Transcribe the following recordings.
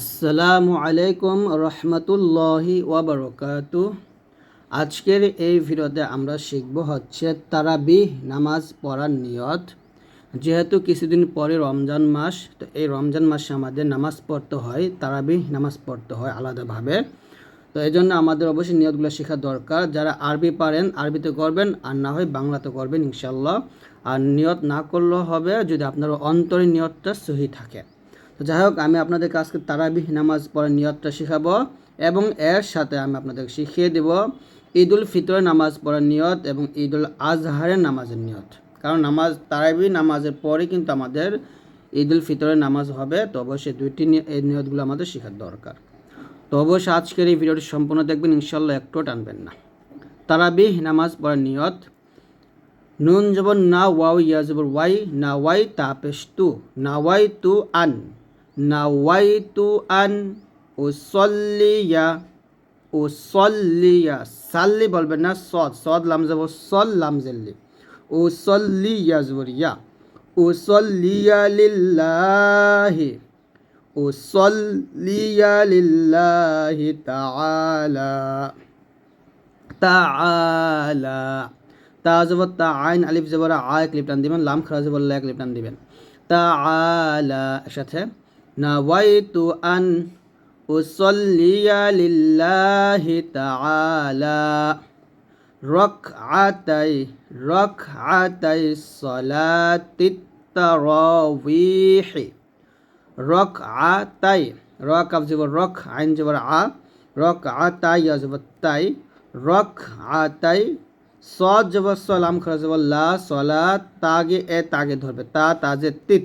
আসসালামু আলাইকুম রহমতুল্লাহি ওয়াবারকাত। আজকের এই ভিডিওতে আমরা শিখব হচ্ছে তারাবিহ নামাজ পড়ার নিয়ত। যেহেতু কিছুদিন পরে রমজান মাস, তো এই রমজান মাসে আমাদের নামাজ পড়তে হয়, তারাবিহ নামাজ পড়তে হয় আলাদাভাবে। তো এই জন্য আমাদের অবশ্যই নিয়তগুলো শেখা দরকার। যারা আরবি পারেন, আরবিতে করবেন, আর না হয় বাংলাতে করবেন ইনশাল্লাহ আর নিয়ত না করলেও হবে যদি আপনার অন্তরের নিয়তটা সহি থাকে। তো যাই হোক, আমি আপনাদেরকে আজকে তারাবিহ নামাজ পড়ার নিয়তটা শেখাবো এবং এর সাথে আমি আপনাদেরকে শিখিয়ে দেব ঈদ উল ফিতরের নামাজ পড়ার নিয়ত এবং ঈদ উল আজহারের নামাজের নিয়ত। কারণ নামাজ তারাবি নামাজের পরে কিন্তু আমাদের ঈদ উল ফিতরের নামাজ হবে, তো অবশ্যই দুইটি এই নিয়তগুলো আমাদের শেখার দরকার। তো অবশ্যই আজকের এই ভিডিওটি সম্পূর্ণ দেখবেন ইনশাল্লাহ একটুও টানবেন না। তারাবিহ নামাজ পড়ার নিয়ত, নুন জবর না ওয়াও, ইয়া ওয়াই, না ওয়াই তা পেশ তু, না ওয়াই তু আন। না ওয়াই তু আন ও সল্লিয়া ও সল্লিয়া সাল্লি বলবেন না, সদ সদ লাম যাব, সল লাম জেল্লি। ও সল্লিয়া জবর, ইয়া। ও সল্লিয়া লিল্লাহি ও সল্লিয়া লিল্লাহি তাআলা তাআলা। তা জবর তা আইন, আলিফ জবর আ, এক দিবেন, লাম খরা জবর এক লিপ টান দিবেন। তাআলা একসাথে উসাল্লিয়া লিল্লাহি তাআলা রকআতাই রকআতাই সালাতিত তারাওয়িহ রকআতাই রক আফ জবর রক আইন জবর আ রকআতাই জবর তাই রকআতাই সদ জবর সলাম খরা জবর লা সলা তাগে এ তাগে ধরবে তা তাজে তিত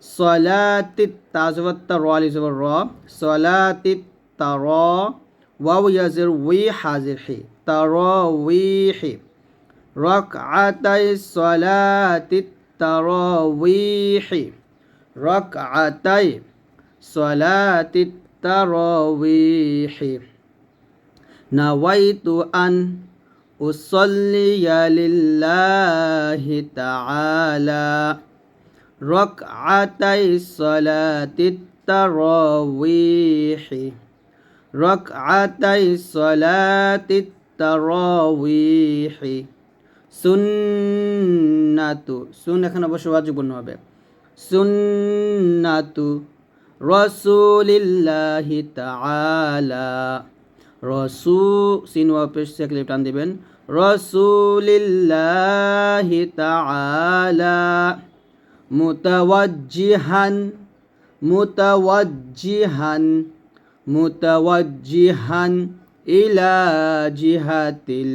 صلاتي تازوت الرا لزو را صلاتي ترى واو يزر وي حازر حي ترى وي حي ركعتي صلاتي ترى وي حي ركعتي صلاتي ترى وي حي نويت أن أصلي لله تعالى. ركعتي صلاة التراويح ركعتي صلاة التراويح সুন্নাতু সুন এখানে অবশ্য ওয়াজিবপূর্ণ হবে সুন্নাতু রসুলিল্লাহি তাআলা রসু সিন ওয়াপেশ সেকলে টান দিবেন রসুলিল্লাহি তাআলা মুতাওয়াজ্জিহান মুতাওয়াজ্জিহান মুতাওয়াজ্জিহান ইলা জিহাতিল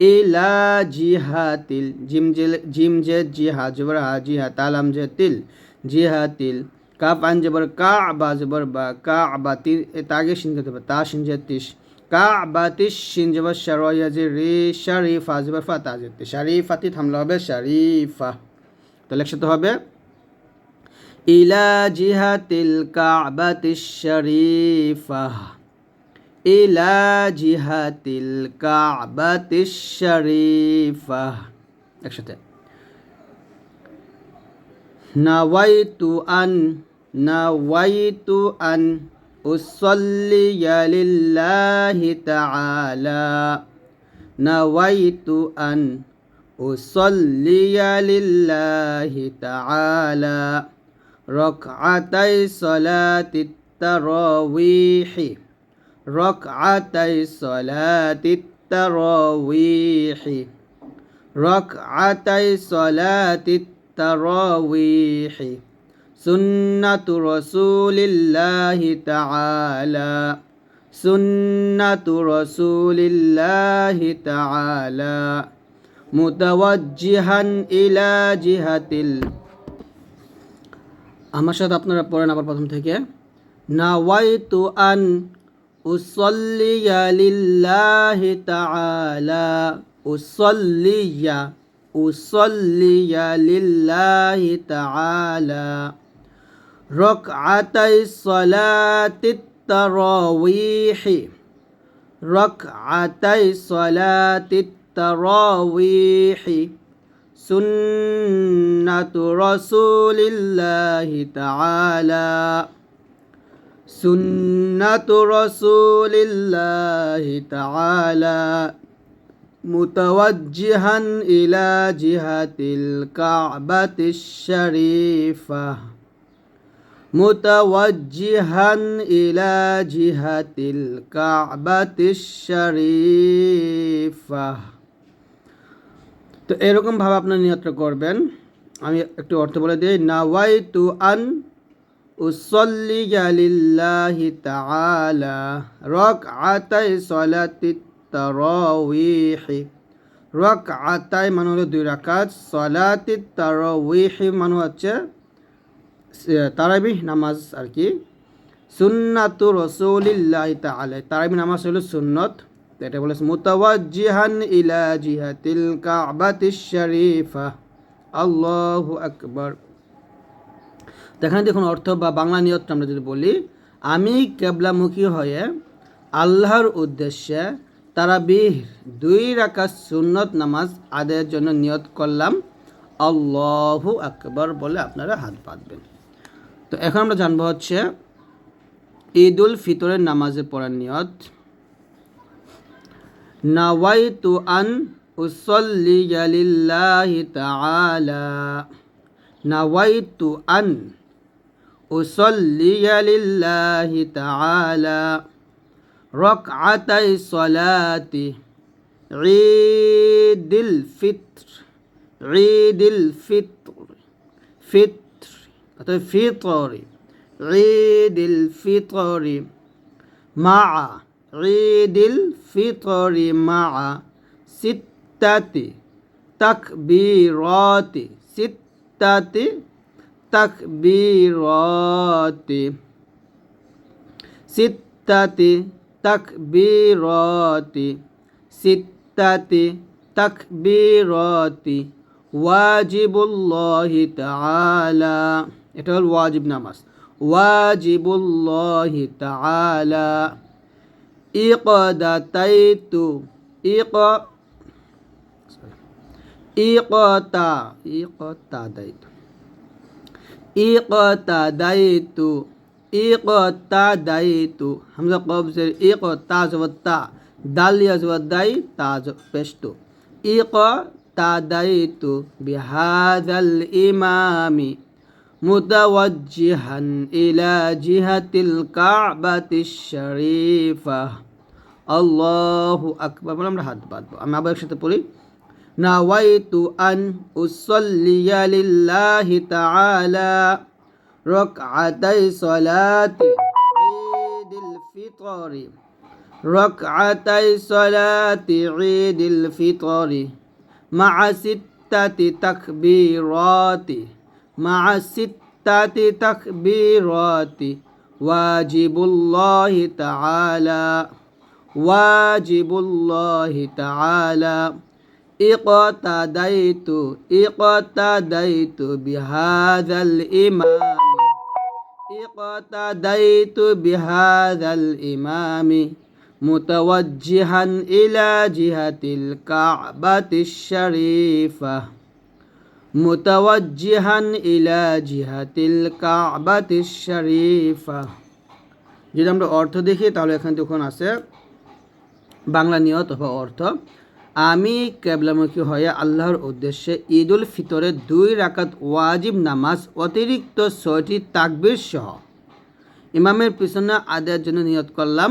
ইলা জিহাতিল, জিম জেল জিম জে জিহা জবর হা জিহা তালাম জে তিল জিহাতিল কাপ আন জবর কা বা জবর বা কা বা তি তাগে শিন করতে হবে, তা শিন জে তিস কা বা তিস শিন জবর শারয়া যে রে, শারিফা জবর ফা তা জে তি শারিফাতি থামলে হবে শারিফা। তাহলে একসাথে হবে। ইলা জিহাতিল কাবাতিশ শারিফা। ইলা জিহাতিল কাবাতিশ শরীফা। একসাথে। নাওয়াইতু আন নাওয়াইতু আন, উসাল্লিয়া লিল্লাহি তাআলা। নাওয়াইতু আন أصلي لله تعالى ركعتي صلاة التراويح ركعتي صلاة التراويح ركعتي صلاة التراويح سنة رسول الله تعالى سنة رسول الله تعالى. মুতাওয়াজ্জিহান ইলা জিহাতিল। আমার সাথে আপনারা পড়েন আবার প্রথম থেকে। নাওয়াইতু আন উসল্লিয়া লিল্লাহি তাআলা। উসল্লিয়া উসল্লিয়া লিল্লাহি তাআলা। রকআতাই সলাতিত তারাওয়িহি। রকআতাই সলাতিত التراويح. سنة رسول الله تعالى. سنة رسول الله تعالى. متوجها إلى جهة الكعبة الشريفة. متوجها إلى جهة الكعبة الشريفة. তো এরকম ভাবে আপনার নিয়তটা করবেন। আমি একটু অর্থ বলে দিই। নাওয়াই তু আন উসল্লি লিল্লাহি তাআলা রাকআতাই সলাতি তারাওয়িহি। রাকআতাই মানে হলো দুই রাকাত, সলাতি তারাওয়িহি মানে হচ্ছে তারাবিহ নামাজ আর কি। সুন্নাতু রসুলিল্লাহ তাআলা তারাবিহ নামাজ হলো সুন্নত। এটা বলেছে, মুতাওয়াজ্জিহান ইলা জিহাতিল কাবাতিশ শরীফা। আল্লাহু আকবার। এখানে দেখুন অর্থ বা বাংলা নিয়তটা আমরা যদি বলি, আমি কেবলামুখী হয়ে আল্লাহর উদ্দেশ্যে তারাবিহ দুই রাকাত সুন্নত নামাজ আদায়ের জন্য নিয়ত করলাম। আল্লাহু আকবার বলে আপনারা হাত পাতবেন তো এখন আমরা জানব হচ্ছে ঈদ উল ফিতরের নামাজে পড়ার নিয়ত। নাওয়াইতু আন উসল্লি লিল্লাহি তাআলা নাওয়াইতু আন উসল্লি লিল্লাহি তাআলা রাকআতাই সলাতি ঈদুল ফিতর ঈদুল ফিতর ফিতর অর্থাৎ ফিতরি ঈদুল ফিতরি মা ঈদুল ফিতরি মা সিত্তাতি তাকবীরাতি সিত্তাতি তাকবীরাতি সিত্তাতি তাকবীরাতি সিত্তাতি তাকবীরাতি ওয়াজিবুল্লাহি তাআলা এটা হল ওয়াজিব নামাজ ওয়াজিবুল্লাহি তাআলা ইকদাতাইতু ইক ইকতা ইকতাদাইতু ইকতাদাইতু ইকতাদাইতু হামজা কবজের ইকতা জবতা দালিয়া জবদাই তাজ পেশতু ইকতাদাইতু বিহাযাল ইমামি متوجها إلى جهة الكعبة الشريفة الله أكبر من أمر حد بعد أما أبغى أكشن تقولي نويت أن أصلي لله تعالى ركعتي صلاة عيد الفطر ركعتي صلاة عيد الفطر مع ستة تكبيرات مع ستة تكبيرات واجب الله تعالى واجب الله تعالى اقتديت اقتديت بهذا الإمام اقتديت بهذا الإمام متوجها إلى جهة الكعبة الشريفة মুতাওয়াজ্জিহান ইলা জিহাতিল কাবাতিশ শরীফা। যদি আমরা অর্থ দেখি, তাহলে এখানে তখন আছে? বাংলা নিয়ত অথবা অর্থ, আমি কেবলামুখী হয়ে আল্লাহর উদ্দেশ্যে ঈদ উল ফিতরের দুই রাকাত ওয়াজিব নামাজ, অতিরিক্ত ছয়টি তাকবির সহ ইমামের পিছনে আদায়ের জন্য নিয়ত করলাম।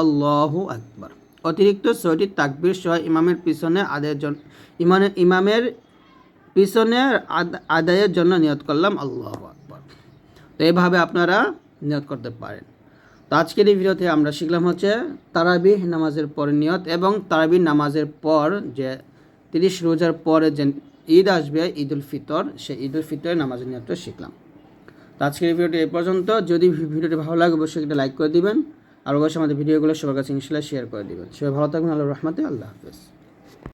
আল্লাহু আকবার। অতিরিক্ত ছয়টি তাকবির সহ ইমামের পিছনে আদায়ের জন্য ইমামের পিছনে আদায়ের জন্য নিয়ত করলাম, আল্লাহ আকবর। তো এইভাবে আপনারা নিয়ত করতে পারেন। তো আজকের এই ভিডিওতে আমরা শিখলাম হচ্ছে তারাবিহ নামাজের পরে নিয়ত এবং তারাবিহ নামাজের পর যে তিরিশ রোজার পরে যে ঈদ আসবে ঈদ উল ফিতর, সেই ঈদ উল ফিতরের নামাজের নিয়তটা শিখলাম। তো আজকের এই ভিডিওটি এই পর্যন্ত। যদি ভিডিওটি ভালো লাগে, অবশ্যই একটা লাইক করে দিবেন। আর অবশ্যই আমাদের ভিডিওগুলো সবার কাছে ইনশাল্লাহ শেয়ার করে দিবেন। সবাই ভালো থাকবেন। আল্লাহ রহমতে আল্লাহ হাফেজ।